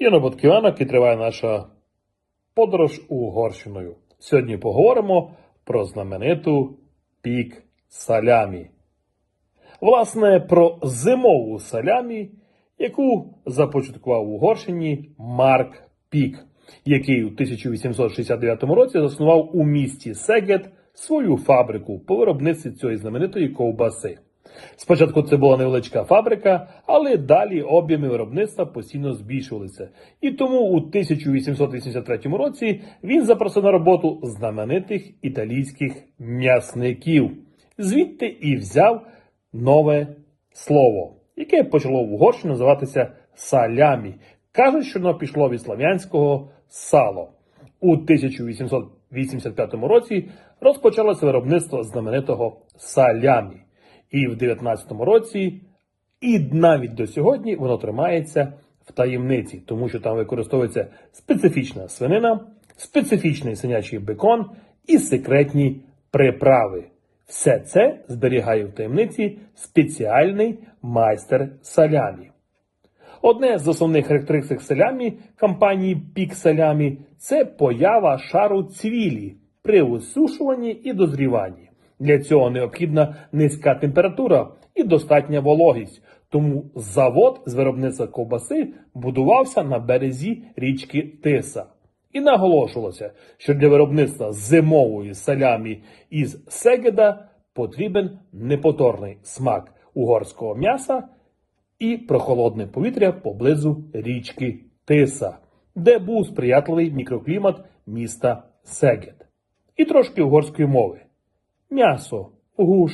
Яно Ботківанок і триває наша подорож Угорщиною. Сьогодні поговоримо про знамениту пік салямі. Власне, про зимову салямі, яку започаткував в Угорщині Марк Пік, який у 1869 році заснував у місті Сегет свою фабрику по виробництві цієї знаменитої ковбаси. Спочатку це була невеличка фабрика, але далі об'єми виробництва постійно збільшувалися. І тому у 1883 році він запросив на роботу знаменитих італійських м'ясників. Звідти і взяв нове слово, яке почало в Угорщині називатися салямі. Кажуть, що воно пішло від слав'янського сало. У 1885 році розпочалося виробництво знаменитого салямі. І в 19 році, і навіть до сьогодні воно тримається в таємниці, тому що там використовується специфічна свинина, специфічний свинячий бекон і секретні приправи. Все це зберігає в таємниці спеціальний майстер салямі. Одне з основних характеристик салямі компанії Пік Салямі це поява шару цвілі при висушуванні і дозріванні. Для цього необхідна низька температура і достатня вологість. Тому завод з виробництва ковбаси будувався на березі річки Тиса. І наголошувалося, що для виробництва зимової салямі із Сегеда потрібен неповторний смак угорського м'яса і прохолодне повітря поблизу річки Тиса, де був сприятливий мікроклімат міста Сегед. І трошки угорської мови. М'ясо, гуш,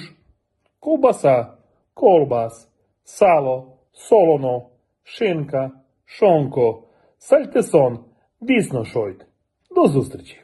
ковбаса, колбас, сало, солоно, шинка, шонко, сальтесон, дійсно шойт. До зустрічі!